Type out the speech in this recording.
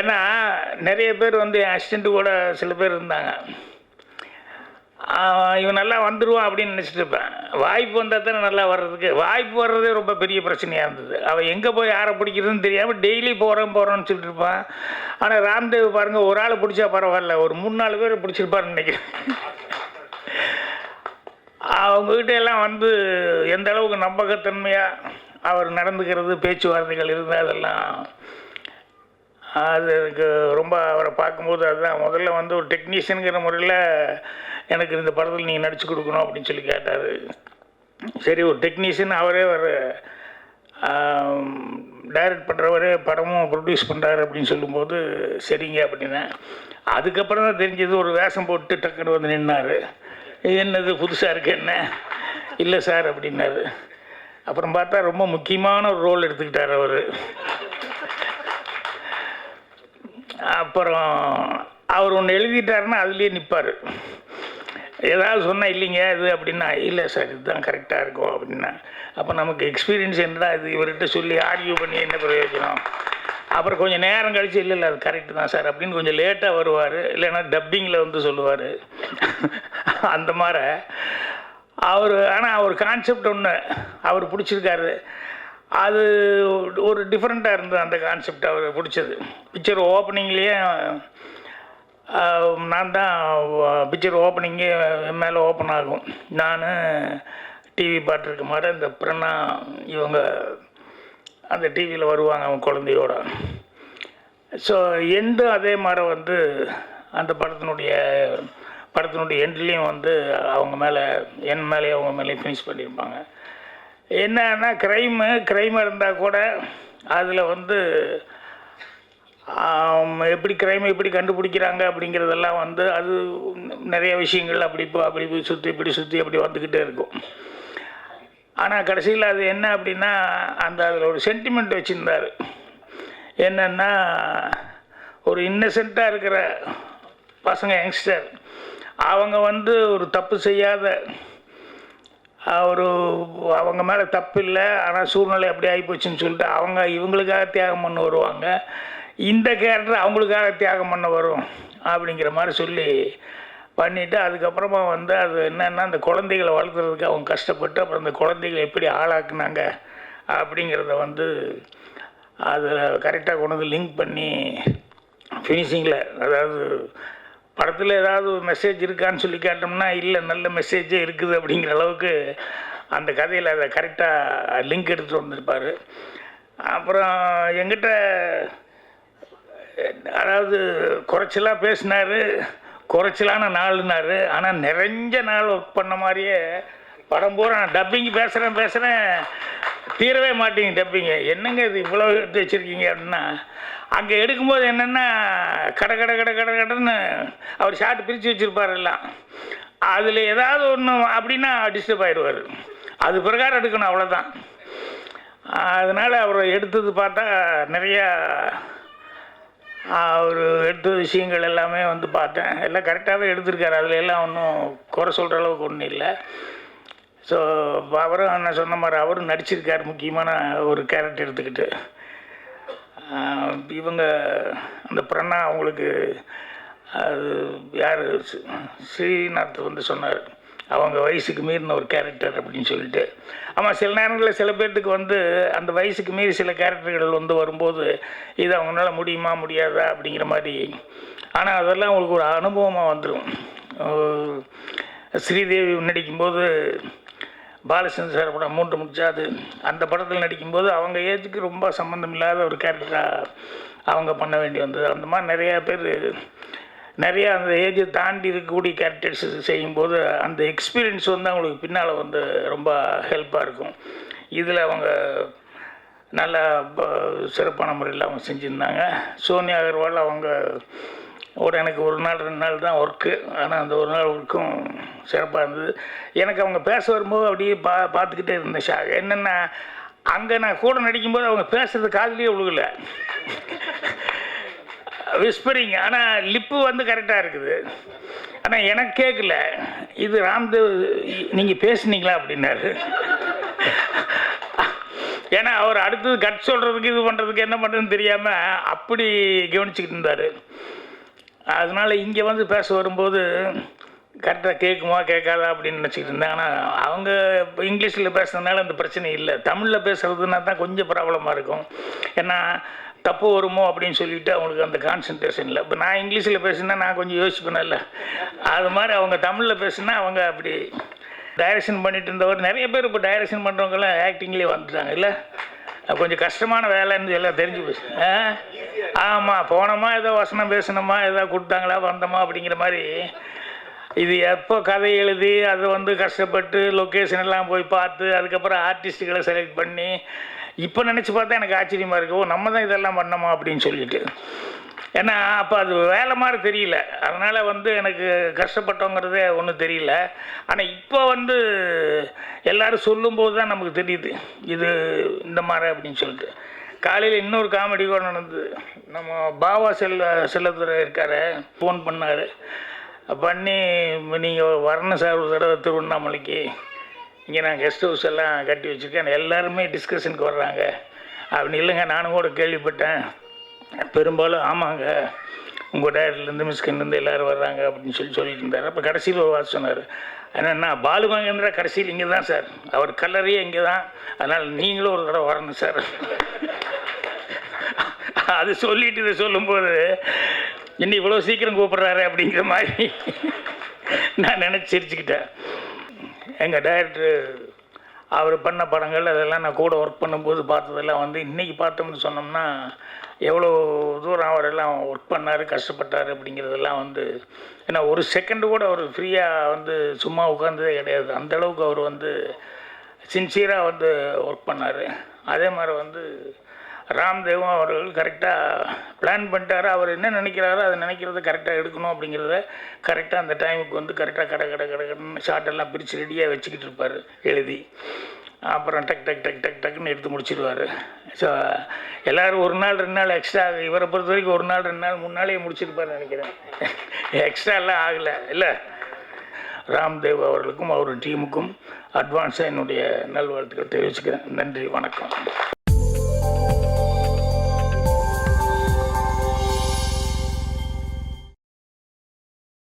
ஏன்னா நிறைய பேர் வந்து என் அசிஸ்டண்ட்டு கூட சில பேர் இருந்தாங்க. இவன் நல்லா வந்துடுவான் அப்படின்னு நினச்சிட்டு இருப்பேன். வாய்ப்பு வந்தால் தானே நல்லா வர்றதுக்கு. வாய்ப்பு வர்றதே ரொம்ப பெரிய பிரச்சனையாக இருந்தது. அவன் எங்கே போய் யாரை பிடிக்கிறதுன்னு தெரியாமல் டெய்லி போகிறேன் போகிறோன்னு சொல்லிட்டு இருப்பான். ஆனால் ராம்தேவ் பாருங்கள் ஒரு ஆளை பிடிச்சா பரவாயில்ல. ஒரு மூணு நாலு பேர் பிடிச்சிருப்பாருன்னு நினைக்கிறேன். அவங்ககிட்ட எல்லாம் வந்து எந்த அளவுக்கு நம்பகத்தன்மையாக அவர் நடந்துக்கிறது பேச்சுவார்த்தைகள் இருந்தால் அதெல்லாம் அது எனக்கு ரொம்ப அவரை பார்க்கும்போது அதுதான். முதல்ல வந்து ஒரு டெக்னீஷியனுங்கிற முறையில் எனக்கு இந்த படத்தில் நீங்கள் நடிச்சு கொடுக்கணும் அப்படின்னு சொல்லி கேட்டார். சரி ஒரு டெக்னீஷியன் அவரே ஒரு டைரக்ட் பண்ணுறவரே படமும் ப்ரொடியூஸ் பண்ணுறாரு அப்படின்னு சொல்லும்போது சரிங்க அப்படின்னா அதுக்கப்புறம் தான் தெரிஞ்சது ஒரு வேஷம் போட்டு டக்குன்னு வந்து நின்னார். என்னது புதுசாக இருக்கு என்ன? இல்லை சார் அப்படின்னாரு. அப்புறம் பார்த்தா ரொம்ப முக்கியமான ஒரு ரோல் எடுத்துக்கிட்டார் அவர். அப்புறம் அவர் ஒன்று எழுதிட்டாருன்னா அதுலேயே நிற்பார் ஏதாவது சொன்னால் இல்லைங்க இது அப்படின்னா இல்லை சார் இதுதான் கரெக்டாக இருக்கும் அப்படின்னா. அப்போ நமக்கு எக்ஸ்பீரியன்ஸ் என்னடா இது? இவர்கிட்ட சொல்லி ஆர்கியூ பண்ணி என்ன பிரயோஜனம்? அப்புறம் கொஞ்சம் நேரம் கழிச்சு இல்லை இல்லை அது கரெக்டு தான் சார் அப்படின்னு கொஞ்சம் லேட்டாக வருவார். இல்லைன்னா டப்பிங்கில் வந்து சொல்லுவார். அந்த மாதிரி அவர் ஆனால் அவர் கான்செப்ட் ஒன்று அவர் பிடிச்சிருக்காரு. அது ஒரு டிஃப்ரெண்ட்டாக இருந்தது அந்த கான்செப்ட் அவர் பிடிச்சது. பிக்சர் ஓப்பனிங்லேயே நான் தான் பிக்சர் ஓப்பனிங்கே என் மேலே ஓப்பன் ஆகும். நான் டிவி பார்த்துருக்க மாதிரி இந்த பிரணா இவங்க அந்த டிவியில் வருவாங்க அவங்க குழந்தையோட. ஸோ எண்டு அதே மாதிரி வந்து அந்த படத்தினுடைய படத்தினுடைய எண்ட்லேயும் வந்து அவங்க மேலே என் மேலேயும் அவங்க மேலேயும் ஃபினிஷ் பண்ணியிருப்பாங்க. என்னன்னா க்ரைமு க்ரைம் இருந்தால் கூட அதில் வந்து எப்படி கிரைமை எப்படி கண்டுபிடிக்கிறாங்க அப்படிங்கிறதெல்லாம் வந்து அது நிறைய விஷயங்கள் அப்படி இப்போ அப்படி போய் சுற்றி இப்படி சுற்றி அப்படி வந்துக்கிட்டே இருக்கும். ஆனால் கடைசியில் அது என்ன அப்படின்னா அந்த அதில் ஒரு சென்டிமெண்ட் வச்சுருந்தார். என்னென்னா ஒரு இன்னசென்ட்டாக இருக்கிற பசங்க யங்ஸ்டர் அவங்க வந்து ஒரு தப்பு செய்யாத ஒரு அவங்க மேலே தப்பு இல்லை ஆனால் சூழ்நிலை அப்படி ஆகிப்போச்சுன்னு சொல்லிட்டு அவங்க இவங்களுக்காக தியாகம் பண்ண வருவாங்க. இந்த கேரக்டர் அவங்களுக்காக தியாகம் பண்ண வரும் அப்படிங்கிற மாதிரி சொல்லி பண்ணிவிட்டு அதுக்கப்புறமா வந்து அது என்னென்னா அந்த குழந்தைகளை வளர்க்குறதுக்கு அவங்க கஷ்டப்பட்டு அப்புறம் அந்த குழந்தைகளை எப்படி ஆளாக்குனாங்க அப்படிங்கிறத வந்து அதில் கரெக்டாக கொண்டு வந்து லிங்க் பண்ணி ஃபினிஷிங்கில் அதாவது படத்தில் ஏதாவது ஒரு மெசேஜ் இருக்கான்னு சொல்லி கேட்டோம்னா இல்லை நல்ல மெசேஜே இருக்குது அப்படிங்கிற அளவுக்கு அந்த கதையில் அதை கரெக்டாக லிங்க் எடுத்துகிட்டு வந்திருப்பார். அப்புறம் எங்கிட்ட அதாவது குறைச்சலாக பேசினார் குறைச்சலான நாள்னாரு. ஆனால் நிறைஞ்ச நாள் ஒர்க் பண்ண மாதிரியே படம் பூரா நான் டப்பிங் பேசுகிறேன் பேசுகிறேன் தீரவே மாட்டீங்க டப்பிங்க என்னங்க இது இவ்வளோ எடுத்து வச்சுருக்கீங்க அப்படின்னா அங்கே எடுக்கும்போது என்னென்னா கட கட கட கட கடைன்னு அவர் ஷார்ட் பிரித்து வச்சுருப்பார் எல்லாம். அதில் ஏதாவது ஒன்று அப்படின்னா டிஸ்டர்ப் ஆயிடுவார். அது பிரகாரம் எடுக்கணும் அவ்வளோதான் அதனால் அவர் எடுத்தது பார்த்தா நிறையா அவர் எடுத்த விஷயங்கள் எல்லாமே வந்து பார்த்தேன். எல்லாம் கரெக்டாகவே எடுத்திருக்காரு. அதில் எல்லாம் ஒன்றும் குறை சொல்கிற அளவுக்கு ஒன்றும் இல்லை. ஸோ அவரும் நான் சொன்ன மாதிரி அவரும் நடிச்சிருக்கார் முக்கியமான ஒரு கேரக்டர் எடுத்துக்கிட்டு. இவங்க அந்த பிரணா அவங்களுக்கு அது யார்? ஸ்ரீநாத் வந்து சொன்னார். அவங்க வயசுக்கு மீறின ஒரு கேரக்டர் அப்படின்னு சொல்லிட்டு. ஆமாம் சில நேரங்களில் சில பேர்த்துக்கு வந்து அந்த வயசுக்கு மீறி சில கேரக்டர்கள் வந்து வரும்போது இது அவங்களால முடியுமா முடியாதா அப்படிங்கிற மாதிரி. ஆனால் அதெல்லாம் அவங்களுக்கு ஒரு அனுபவமாக வந்துடும் ஸ்ரீதேவி நடிக்கும்போது பாலச்சந்திர சார் படம் மூன்று முடிச்சாது அந்த படத்தில் நடிக்கும்போது அவங்க ஏஜுக்கு ரொம்ப சம்மந்தம் இல்லாத ஒரு கேரக்டராக அவங்க பண்ண வேண்டி வந்தது. அந்த மாதிரி நிறையா பேர் நிறையா அந்த ஏஜை தாண்டி இருக்கக்கூடிய கேரக்டர்ஸ் செய்யும்போது அந்த எக்ஸ்பீரியன்ஸ் வந்து அவங்களுக்கு பின்னால் வந்து ரொம்ப ஹெல்ப்பாக இருக்கும். இதில் அவங்க நல்லா ப- சிறப்பான முறையில் அவங்க செஞ்சுருந்தாங்க. சோனியா அகர்வால் அவங்க ஒரு எனக்கு ஒரு நாள் ரெண்டு நாள் தான் ஒர்க்கு ஆனால் அந்த ஒரு நாள் ஒர்க்கும் சிறப்பாக இருந்தது. எனக்கு அவங்க பேச வரும்போது அப்படியே பா பார்த்துக்கிட்டே இருந்தேன் ஷா. என்னென்னா அங்கே நான் கூட நடிக்கும்போது அவங்க பேசுறது காதலியே விழுகல. விஸ்பரிங் ஆனால் லிப்பு வந்து கரெக்டாக இருக்குது. ஆனால் எனக்கு கேட்கல இது ராம்தேவ் நீங்கள் பேசுனீங்களா அப்படின்னாரு. ஏன்னா அவர் அடுத்தது கட் சொல்கிறதுக்கு இது பண்ணுறதுக்கு என்ன பண்ணுறதுன்னு தெரியாமல் அப்படி கவனிச்சுக்கிட்டு இருந்தார். அதனால் இங்கே வந்து பேச வரும்போது கரெக்டாக கேட்குமா கேட்காதா அப்படின்னு நினச்சிக்கிட்டு இருந்தேன். ஆனால் அவங்க இப்போ இங்கிலீஷில் பேசுகிறதுனால அந்த பிரச்சனை இல்லை. தமிழில் பேசுகிறதுனா தான் கொஞ்சம் ப்ராப்ளமாக இருக்கும். ஏன்னா தப்பு வருமோ அப்படின்னு சொல்லிட்டு அவங்களுக்கு அந்த கான்சன்ட்ரேஷன் இல்லை. இப்போ நான் இங்கிலீஷில் பேசுனா நான் கொஞ்சம் யோசிப்பேன்ல அது மாதிரி அவங்க தமிழில் பேசுனா அவங்க அப்படி டைரக்ஷன் பண்ணிட்டு இருந்தவர் நிறைய பேர் இப்போ டைரக்ஷன் பண்ணுறவங்கலாம் ஆக்டிங்லேயே வந்துட்டாங்க இல்லை? கொஞ்சம் கஷ்டமான வேலைன்னு எல்லாம் தெரிஞ்சு போச்சு. ஆ? ஆமாம் போனோமா ஏதோ வசனம் பேசணுமா ஏதோ கொடுத்தாங்களா வந்தோமா அப்படிங்கிற மாதிரி. இது எப்போ கதை எழுதி அதை வந்து கஷ்டப்பட்டு லொக்கேஷன் எல்லாம் போய் பார்த்து அதுக்கப்புறம் ஆர்டிஸ்ட்டுகளை செலக்ட் பண்ணி இப்போ நினச்சி பார்த்தா எனக்கு ஆச்சரியமாக இருக்கு. ஓ நம்ம தான் இதெல்லாம் பண்ணோமா அப்படின்னு சொல்லிட்டு. ஏன்னா அப்போ அது வேலை மாதிரி தெரியல. அதனால் வந்து எனக்கு கஷ்டப்பட்டோங்கிறதே ஒன்றும் தெரியல. ஆனால் இப்போ வந்து எல்லாரும் சொல்லும்போது தான் நமக்கு தெரியுது. இது இந்த மாதிரி அப்படின்னு சொல்லிட்டு. காலையில் இன்னொரு காமெடி கூட நடந்தது. நம்ம பாவா செல்ல செல்லத்துறை இருக்கார் ஃபோன் பண்ணார். பண்ணி நீங்கள் வரணும் சார் ஒரு தடவை திருவண்ணாமலைக்கு இங்கே நான் கெஸ்ட் ஹவுஸ் எல்லாம் கட்டி வச்சுருக்கேன். எல்லாருமே டிஸ்கஷனுக்கு வர்றாங்க. அப்படின்னு இல்லைங்க நானும் கூட கேள்விப்பட்டேன். பெரும்பாலும் ஆமாங்க. உங்கள் டேரக்டர்லேருந்து மிஸ்கின்லேருந்து எல்லோரும் வர்றாங்க அப்படின்னு சொல்லி சொல்லிட்டு இருந்தார் அப்போ கடைசியில் ஒரு வார்த்தை சொன்னார். என்னென்னா பாலு கடைசியில் இங்கே தான் சார். அவர் கல்லறையே இங்கே தான் அதனால் நீங்களும் ஒரு தடவை வரணும் சார். அது சொல்லிட்டு இதை சொல்லும்போது இன்னும் இவ்வளோ சீக்கிரம் கூப்பிட்றாரு அப்படிங்கிற மாதிரி நான் நினச்சி சிரிச்சுக்கிட்டேன். எங்கள் டைரக்டர் அவர் பண்ண படங்கள் அதெல்லாம் நான் கூட ஒர்க் பண்ணும்போது பார்த்ததெல்லாம் வந்து இன்றைக்கி பார்த்தோம்னு சொன்னோம்னா எவ்வளோ தூரம் அவரெல்லாம் ஒர்க் பண்ணார் கஷ்டப்பட்டார் அப்படிங்கிறதெல்லாம் வந்து ஏன்னா ஒரு செகண்டு கூட அவர் ஃப்ரீயாக வந்து சும்மா உட்காந்ததே கிடையாது. அந்த அளவுக்கு அவர் வந்து சின்சியராக வந்து ஒர்க் பண்ணார். அதே மாதிரி வந்து ராம்தேவும் அவர்கள் கரெக்டாக பிளான் பண்ணிட்டாரு. அவர் என்ன நினைக்கிறாரோ அதை நினைக்கிறத கரெக்டாக எடுக்கணும் அப்படிங்கிறத கரெக்டாக அந்த டைமுக்கு வந்து கரெக்டாக கடை கடை கடை கடைன்னு ஷார்ட்டெல்லாம் பிரித்து ரெடியாக வச்சுக்கிட்டு இருப்பார் எழுதி. அப்புறம் டக் டக் டக் டக் டக்குன்னு எடுத்து முடிச்சிடுவார் ஸோ எல்லோரும் ஒரு நாள் ரெண்டு நாள் எக்ஸ்ட்ரா இவரை பொறுத்த வரைக்கும் ஒரு நாள் ரெண்டு நாள் மூணு நாளே முடிச்சிருப்பார் நினைக்கிறேன். எக்ஸ்ட்ரா எல்லாம் ஆகலை இல்லை? ராம்தேவ் அவர்களுக்கும் அவர் டீமுக்கும் அட்வான்ஸாக என்னுடைய நல்வாழ்த்துக்கள் தெரிவிச்சுக்கிறேன். நன்றி வணக்கம்.